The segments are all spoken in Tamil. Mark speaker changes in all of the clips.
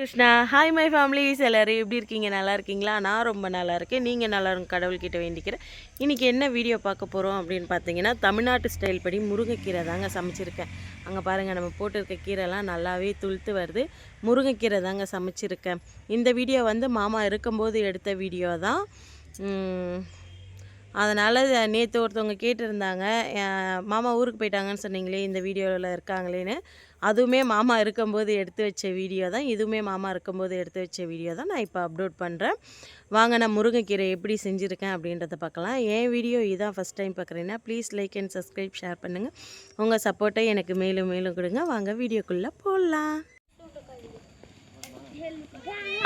Speaker 1: கிருஷ்ணா ஹாய் மை ஃபேமிலி எல்லோரும் எப்படி இருக்கீங்க நல்லா இருக்கீங்களா நான் ரொம்ப நல்லா இருக்கேன் நீங்கள் நல்லா இருக்கும் கடவுள்கிட்ட வேண்டிக்கிறேன் இன்றைக்கி என்ன வீடியோ பார்க்க போகிறோம் அப்படின்னு பார்த்தீங்கன்னா தமிழ்நாட்டு ஸ்டைல் படி முருங்கைக்கீரை தாங்க சமைச்சிருக்கேன் அங்கே பாருங்கள் நம்ம போட்டிருக்க கீரைலாம் நல்லாவே துளுத்து வருது முருங்கைக்கீரை தாங்க சமைச்சிருக்கேன் இந்த வீடியோ வந்து மாமா இருக்கும்போது எடுத்த வீடியோ தான் அதனால் நேற்று ஒருத்தவங்க கேட்டிருந்தாங்க மாமா ஊருக்கு போயிட்டாங்கன்னு சொன்னீங்களே இந்த வீடியோவில் இருக்காங்களேன்னு அதுவுமே மாமா இருக்கும்போது எடுத்து வச்ச வீடியோ தான் இதுவுமே மாமா இருக்கும்போது எடுத்து வச்ச வீடியோ தான் நான் இப்போ அப்லோட் பண்ணுறேன் வாங்க நான் முருங்கைக்கீரை எப்படி செஞ்சுருக்கேன் அப்படின்றத பார்க்கலாம் என் வீடியோ இதான் ஃபஸ்ட் டைம் பார்க்குறீங்கன்னா please like and subscribe share பண்ணுங்கள் உங்கள் சப்போர்ட்டை எனக்கு மேலும் மேலும் கொடுங்க வாங்க வீடியோக்குள்ளே போடலாம்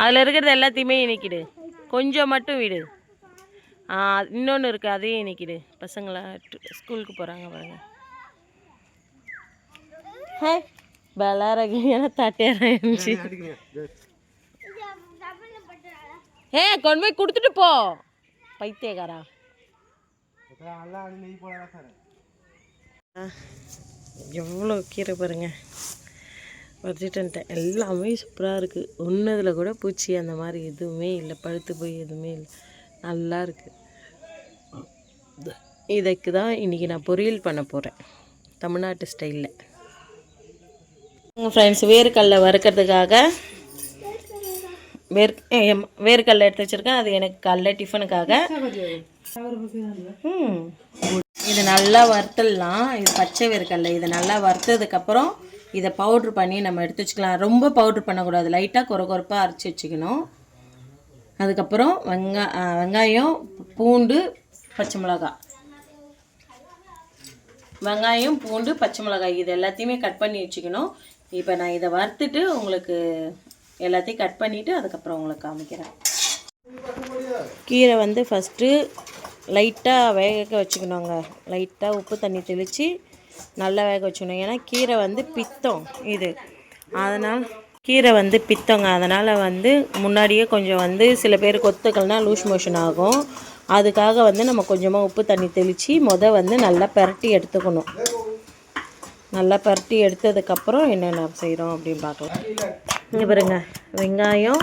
Speaker 1: அதில் இருக்கிறது எல்லாத்தையுமே இணைக்கிடு கொஞ்சம் மட்டும் விடு இன்னொன்று இருக்குது அதையும் இணைக்கிடு பசங்களாக ஸ்கூலுக்கு போகிறாங்க பாருங்கள் ஹே பலாரகிரியான தட்டையாராயிருந்துச்சு ஏ கொண்டு போய் கொடுத்துட்டு போ பைத்தியக்காரா எவ்வளோ கீரை பாருங்க வச்சுட்டேன் எல்லாமே சூப்பராக இருக்குது ஒன்றதில் கூட பூச்சி அந்த மாதிரி எதுவுமே இல்லை பழுத்து போய் எதுவுமே இல்லை நல்லா இருக்குது இதுக்கு தான் இன்றைக்கி நான் பொரியல் பண்ண போகிறேன் தமிழ்நாட்டு ஸ்டைலில் ஃப்ரெண்ட்ஸ் வேர்க்கடலை வறுக்கிறதுக்காக வேர் வேர்க்கடலை எடுத்து வச்சுருக்கேன் அது எனக்கு கடல டிஃபனுக்காக இது நல்லா வறுத்தடலாம் இது பச்சை வேர்க்கடலை இதை நல்லா வறுத்ததுக்கப்புறம் இதை பவுட்ரு பண்ணி நம்ம எடுத்து வச்சுக்கலாம் ரொம்ப பவுட்ரு பண்ணக்கூடாது லைட்டாக குறை குறைப்பாக அரைச்சி வச்சுக்கணும் அதுக்கப்புறம் வெங்கா வெங்காயம் பூண்டு பச்சை மிளகாய் வெங்காயம் பூண்டு பச்சை மிளகாய் இது எல்லாத்தையுமே கட் பண்ணி வச்சுக்கணும் இப்போ நான் இதை வறுத்துட்டு உங்களுக்கு எல்லாத்தையும் கட் பண்ணிவிட்டு அதுக்கப்புறம் உங்களுக்கு காமிக்கிறேன் கீரை வந்து ஃபஸ்ட்டு லைட்டாக வேக வச்சுக்கணுங்க லைட்டாக உப்பு தண்ணி தெளித்து நல்லா வேக வச்சுக்கணும் ஏன்னா கீரை வந்து பித்தம் இது அதனால் கீரை வந்து பித்தங்க அதனால் வந்து முன்னாடியே கொஞ்சம் வந்து சில பேர் கொத்துக்கள்னால் லூஸ் மோஷன் ஆகும் அதுக்காக வந்து நம்ம கொஞ்சமாக உப்பு தண்ணி தெளித்து மொதல் வந்து நல்லா பரட்டி எடுத்துக்கணும் நல்லா பரட்டி எடுத்ததுக்கப்புறம் என்னென்ன செய்கிறோம் அப்படின்னு பார்க்கலாம் இங்கே பாருங்க வெங்காயம்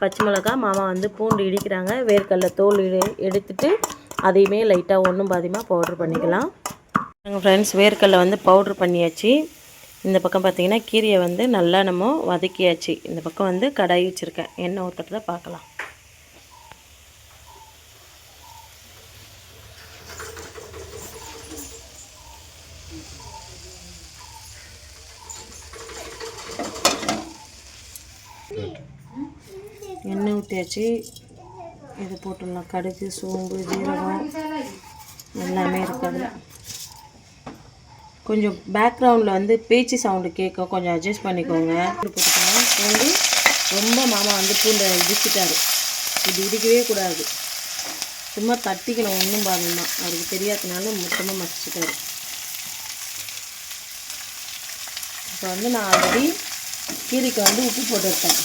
Speaker 1: பச்சை மிளகா மாமா வந்து பூண்டு இடிக்கிறாங்க வேர்க்கடல தோல் எடுத்துட்டு அதையுமே லைட்டாக ஒன்றும் பாதியமாக பவுட்ரு பண்ணிக்கலாம் நாங்கள் ஃப்ரெண்ட்ஸ் வேர்க்கல்ல வந்து பவுட்ரு பண்ணியாச்சு இந்த பக்கம் பார்த்திங்கன்னா கீரையை வந்து நல்லா நம்ம வதக்கியாச்சு இந்த பக்கம் வந்து கடாயி வச்சுருக்கேன் எண்ணெய் ஊற்றுறத பார்க்கலாம் எண்ணெய் ஊற்றியாச்சு இது போட்டுடலாம் கடுகு சோம்பு ஜீரகம் எல்லாமே இருக்குது கொஞ்சம் பேக்ரவுண்டில் வந்து பேச்சு சவுண்டு கேட்கும் கொஞ்சம் அட்ஜஸ்ட் பண்ணிக்கோங்க வந்து பூண்டு ரொம்ப மாமா வந்து பூண்டை இடிச்சிட்டாரு இது இடிக்கவே கூடாது சும்மா தட்டிக்கணும் ஒன்றும் பாதிமா அவருக்கு தெரியாதனால மொத்தமாக மசிச்சிட்டாரு இப்போ வந்து நான் ஆல்ரெடி கீரைக்கு வந்து உப்பு போட்டுருக்கேன்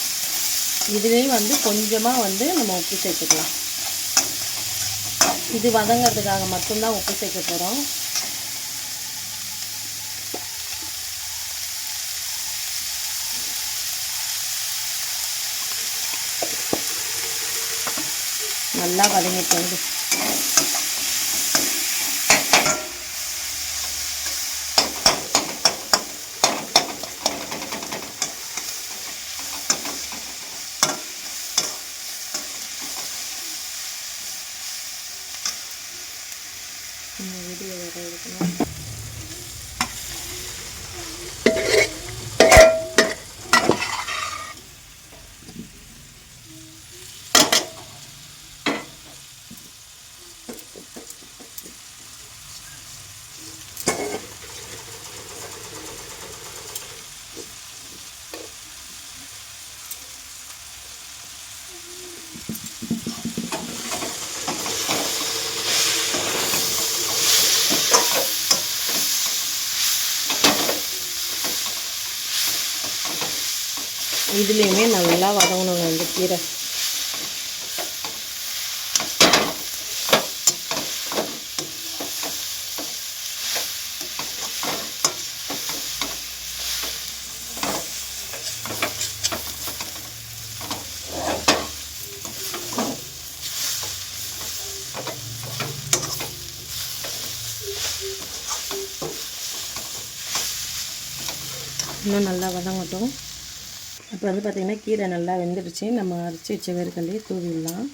Speaker 1: இதுலேயும் வந்து கொஞ்சமாக வந்து நம்ம உப்பு சேர்த்துக்கலாம் இது வதங்கிறதுக்காக மட்டும்தான் உப்பு சேர்க்க போகிறோம் நல்லா வதங்கிட்டு この指でやられるかな இதுலேயுமே நல்லா வதங்கணுங்க இந்த கீரை இன்னும் நல்லா வதங்கட்டும் அப்புறம் வந்து பார்த்திங்கன்னா கீரை நல்லா வெந்துடுச்சு நம்ம அரைச்சி வச்ச வேர்க்கல்லையே தூவிடலாம்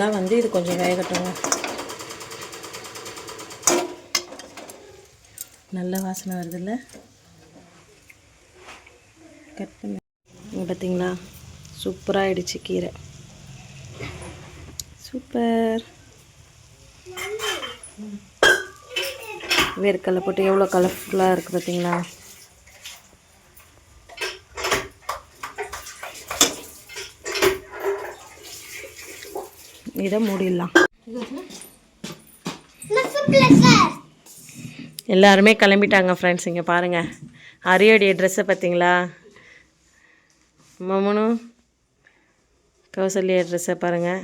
Speaker 1: நல்லா வந்து இது கொஞ்சம் வேகட்டுங்க நல்ல வாசனை வருதுல்ல கட் பண்ண பார்த்தீங்களா சூப்பராக ஆயிடுச்சு கீரை சூப்பர் வேர்க்கடலை போட்டு எவ்வளோ கலர்ஃபுல்லாக இருக்குது பார்த்தீங்களா இதை மூடிடலாம் எல்லாருமே கிளம்பிட்டாங்க ஃப்ரெண்ட்ஸ் இங்கே பாருங்கள் அரியடி ட்ரெஸ்ஸை பார்த்தீங்களா மமனு கௌசல்யா ட்ரெஸ்ஸை பாருங்கள்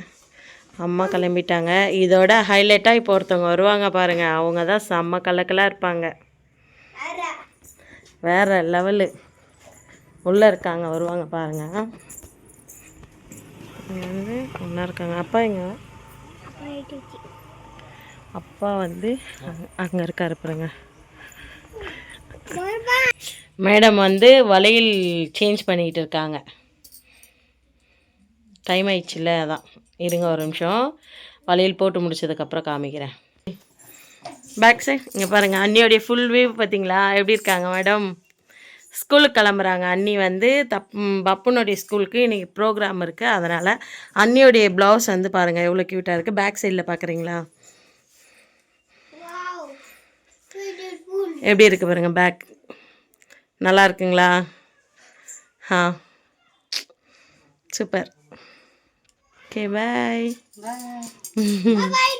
Speaker 1: அம்மா கிளம்பிட்டாங்க இதோட ஹைலைட்டாக இப்போ ஒருத்தவங்க வருவாங்க பாருங்கள் அவங்க தான் செம்ம கலக்கலாக இருப்பாங்க வேறு லெவலு உள்ளே இருக்காங்க வருவாங்க பாருங்கள் வந்து ஒன்றா இருக்காங்க அப்பா எங்க அப்பா வந்து அங்கே இருக்காரு பாருங்க மேடம் வந்து வளையல் சேஞ்ச் பண்ணிக்கிட்டு இருக்காங்க டைம் ஆயிடுச்சுல அதான் இருங்க ஒரு நிமிஷம் வளையல் போட்டு முடிச்சதுக்கப்புறம் காமிக்கிறேன் பேக் சைட் இங்கே பாருங்கள் அன்னியோடைய ஃபுல் வியூ பார்த்தீங்களா எப்படி இருக்காங்க மேடம் ஸ்கூலுக்கு கிளம்புறாங்க அண்ணி வந்து தப் பப்புனுடைய ஸ்கூலுக்கு இன்றைக்கி ப்ரோக்ராம் இருக்குது அதனால் அண்ணியோடைய ப்ளவுஸ் வந்து பாருங்கள் எவ்வளோ க்யூட்டாக இருக்குது பேக் சைடில் பார்க்குறீங்களா எப்படி இருக்குது பாருங்கள் பேக் நல்லா இருக்குங்களா ஆ சூப்பர் ஓகே பாய் பாய்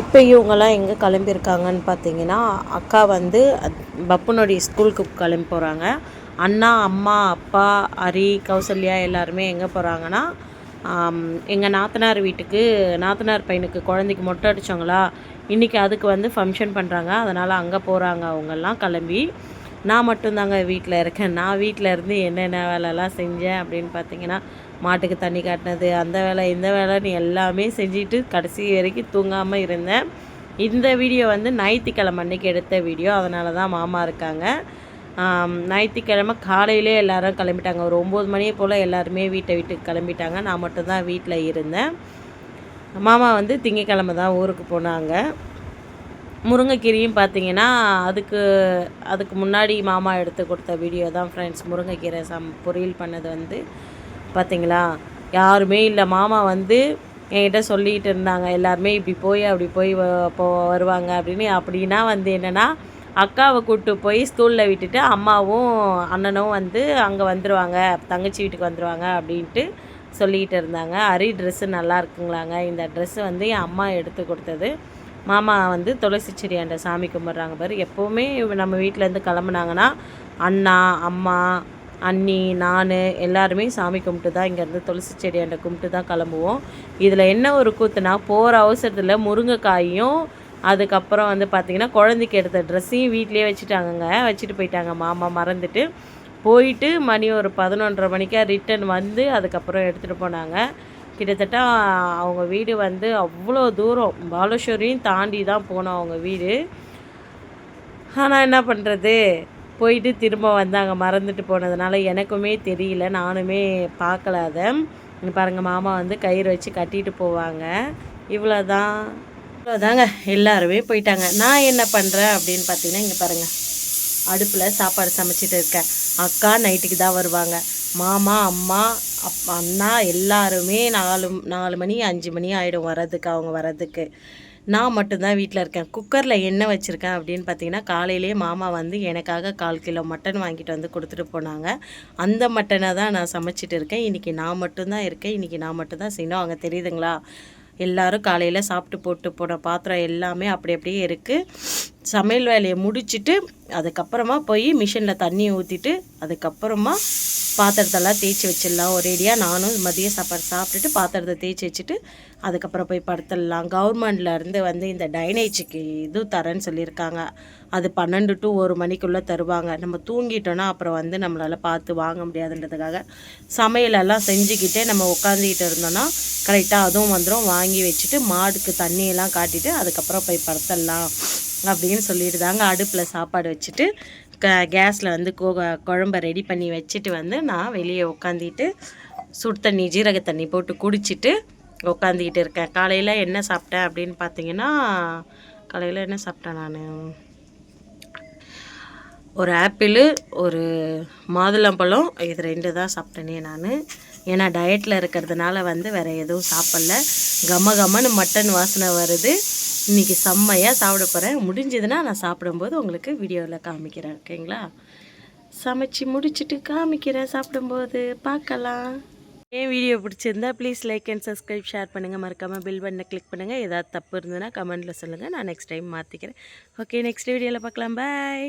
Speaker 1: இப்போ இவங்கெல்லாம் எங்கே கிளம்பியிருக்காங்கன்னு பார்த்தீங்கன்னா அக்கா வந்து பப்புனுடைய ஸ்கூலுக்கு கிளம்பி போகிறாங்க அண்ணா அம்மா அப்பா ஹரி கௌசல்யா எல்லாருமே எங்கே போகிறாங்கன்னா எங்கள் நாத்தனார் வீட்டுக்கு நாத்தனார் பையனுக்கு குழந்தைக்கு மொட்டை அடித்தவங்களா இன்றைக்கி அதுக்கு வந்து ஃபங்க்ஷன் பண்ணுறாங்க அதனால் அங்கே போகிறாங்க அவங்கெல்லாம் கிளம்பி நான் மட்டும்தாங்க வீட்டில் இருக்கேன் நான் வீட்டில் இருந்து என்னென்ன வேலைலாம் செஞ்சேன் அப்படின்னு பார்த்தீங்கன்னா மாட்டுக்கு தண்ணி காட்டினது அந்த வேலை இந்த வேலைன்னு எல்லாமே செஞ்சுட்டு கடைசி வரைக்கும் தூங்காமல் இருந்தேன் இந்த வீடியோ வந்து ஞாயிற்றுக்கிழமை அன்றைக்கி எடுத்த வீடியோ அதனால தான் மாமா இருக்காங்க ஞாயிற்றுக்கிழமை காலையிலே எல்லோரும் கிளம்பிட்டாங்க ஒரு ஒம்பது மணியை போல் எல்லாருமே வீட்டை வீட்டுக்கு கிளம்பிட்டாங்க நான் மட்டும்தான் வீட்டில் இருந்தேன் மாமா வந்து திங்கக்கிழமை தான் ஊருக்கு போனாங்க முருங்கைக்கீரையும் பார்த்தீங்கன்னா அதுக்கு அதுக்கு முன்னாடி மாமா எடுத்து கொடுத்த வீடியோ தான் ஃப்ரெண்ட்ஸ் முருங்கைக்கீரை சம் பொரியல் பண்ணது வந்து பார்த்தீங்களா யாருமே இல்லை மாமா வந்து என்கிட்ட சொல்லிகிட்டு இருந்தாங்க எல்லாருமே இப்படி போய் அப்படி போய் போ வருவாங்க அப்படின்னு அப்படின்னா வந்து என்னென்னா அக்காவை கூப்பிட்டு போய் ஸ்கூலில் விட்டுட்டு அம்மாவும் அண்ணனும் வந்து அங்கே வந்துடுவாங்க தங்கச்சி வீட்டுக்கு வந்துடுவாங்க அப்படின்ட்டு சொல்லிக்கிட்டு இருந்தாங்க அரி ட்ரெஸ்ஸு நல்லா இருக்குங்களாங்க இந்த ட்ரெஸ்ஸு வந்து என் அம்மா எடுத்து கொடுத்தது மாமா வந்து துளசி செடியாண்ட சாமி கும்பிட்றாங்க பாரு எப்போவுமே நம்ம வீட்டிலேருந்து கிளம்புனாங்கன்னா அண்ணா அம்மா அண்ணி நான் எல்லாருமே சாமி கும்பிட்டு தான் இங்கேருந்து துளசி அண்டை கும்பிட்டு தான் கிளம்புவோம் இதில் என்ன ஒரு கூத்துனா போகிற அவசரத்தில் முருங்கைக்காயும் அதுக்கப்புறம் வந்து பார்த்திங்கன்னா குழந்தைக்கு எடுத்த ட்ரெஸ்ஸையும் வீட்லேயே வச்சுட்டாங்கங்க வச்சுட்டு போயிட்டாங்க மாமா மறந்துட்டு போயிட்டு மணி ஒரு பதினொன்றரை மணிக்காக ரிட்டன் வந்து அதுக்கப்புறம் எடுத்துகிட்டு போனாங்க கிட்டத்தட்ட அவங்க வீடு வந்து அவ்வளோ தூரம் பாலேஸ்வரியும் தாண்டி தான் போனோம் அவங்க வீடு ஆனால் என்ன பண்ணுறது போயிட்டு திரும்ப வந்தாங்க மறந்துட்டு போனதுனால எனக்குமே தெரியல நானுமே பார்க்கல அதை பாருங்கள் மாமா வந்து கயிறு வச்சு கட்டிட்டு போவாங்க இவ்வளோதான் இவ்வளோதாங்க எல்லாருமே போயிட்டாங்க நான் என்ன பண்ணுறேன் அப்படின்னு பார்த்தீங்கன்னா இங்கே பாருங்கள் அடுப்பில் சாப்பாடு சமைச்சிட்டு இருக்கேன் அக்கா நைட்டுக்கு தான் வருவாங்க மாமா அம்மா அப் அண்ணா எல்லாருமே நாலு நாலு மணி அஞ்சு மணி ஆகிடும் வர்றதுக்கு அவங்க வர்றதுக்கு நான் மட்டும்தான் வீட்டில் இருக்கேன் குக்கரில் என்ன வச்சுருக்கேன் அப்படின்னு பார்த்தீங்கன்னா காலையிலேயே மாமா வந்து எனக்காக கால் கிலோ மட்டன் வாங்கிட்டு வந்து கொடுத்துட்டு போனாங்க அந்த மட்டனை தான் நான் சமைச்சிட்டு இருக்கேன் இன்றைக்கி நான் மட்டும்தான் இருக்கேன் இன்றைக்கி நான் மட்டும்தான் செய்யணும் அங்கே தெரியுதுங்களா எல்லோரும் காலையில் சாப்பிட்டு போட்டு போன பாத்திரம் எல்லாமே அப்படி அப்படியே இருக்குது சமையல் வேலையை முடிச்சுட்டு அதுக்கப்புறமா போய் மிஷினில் தண்ணி ஊற்றிட்டு அதுக்கப்புறமா பாத்திரத்தெல்லாம் தேய்ச்சி வச்சிடலாம் ஒரேடியாக நானும் மதிய சாப்பாடு சாப்பிட்டுட்டு பாத்திரத்தை தேய்ச்சி வச்சுட்டு அதுக்கப்புறம் போய் படுத்துடலாம் கவர்மெண்ட்லேருந்து வந்து இந்த டைனேஜுக்கு இது தரேன்னு சொல்லியிருக்காங்க அது பன்னெண்டு டு ஒரு மணிக்குள்ளே தருவாங்க நம்ம தூங்கிட்டோன்னா அப்புறம் வந்து நம்மளால் பார்த்து வாங்க முடியாதுன்றதுக்காக சமையலெல்லாம் செஞ்சுக்கிட்டே நம்ம உட்காந்துக்கிட்டு இருந்தோன்னா கரெக்டாக அதுவும் வந்துடும் வாங்கி வச்சுட்டு மாடுக்கு தண்ணியெல்லாம் காட்டிட்டு அதுக்கப்புறம் போய் படுத்துடலாம் அப்படின்னு சொல்லிட்டு தாங்க அடுப்பில் சாப்பாடு வச்சுட்டு க கேஸில் வந்து கோ குழம்ப ரெடி பண்ணி வச்சுட்டு வந்து நான் வெளியே உட்காந்துட்டு சுடு தண்ணி ஜீரக தண்ணி போட்டு குடிச்சிட்டு உட்காந்துக்கிட்டு இருக்கேன் காலையில் என்ன சாப்பிட்டேன் அப்படின்னு பார்த்தீங்கன்னா காலையில் என்ன சாப்பிட்டேன் நான் ஒரு ஆப்பிள் ஒரு மாதுளம்பழம் இது ரெண்டு தான் சாப்பிட்டேனே நான் ஏன்னா டயட்டில் இருக்கிறதுனால வந்து வேறு எதுவும் சாப்பிடல கம கமன்னு மட்டன் வாசனை வருது இன்றைக்கி செம்மையாக சாப்பிட போகிறேன் முடிஞ்சதுன்னா நான் சாப்பிடும்போது உங்களுக்கு வீடியோவில் காமிக்கிறேன் ஓகேங்களா சமைச்சு முடிச்சுட்டு காமிக்கிறேன் சாப்பிடும்போது பார்க்கலாம் ஏன் வீடியோ பிடிச்சிருந்தா please like and subscribe share பண்ணுங்கள் மறக்காமல் பில் பண்ண கிளிக் பண்ணுங்கள் ஏதாவது தப்பு இருந்ததுன்னா கமெண்ட்டில் சொல்லுங்கள் நான் நெக்ஸ்ட் டைம் மாற்றிக்கிறேன் ஓகே நெக்ஸ்ட் வீடியோவில் பார்க்கலாம் பாய்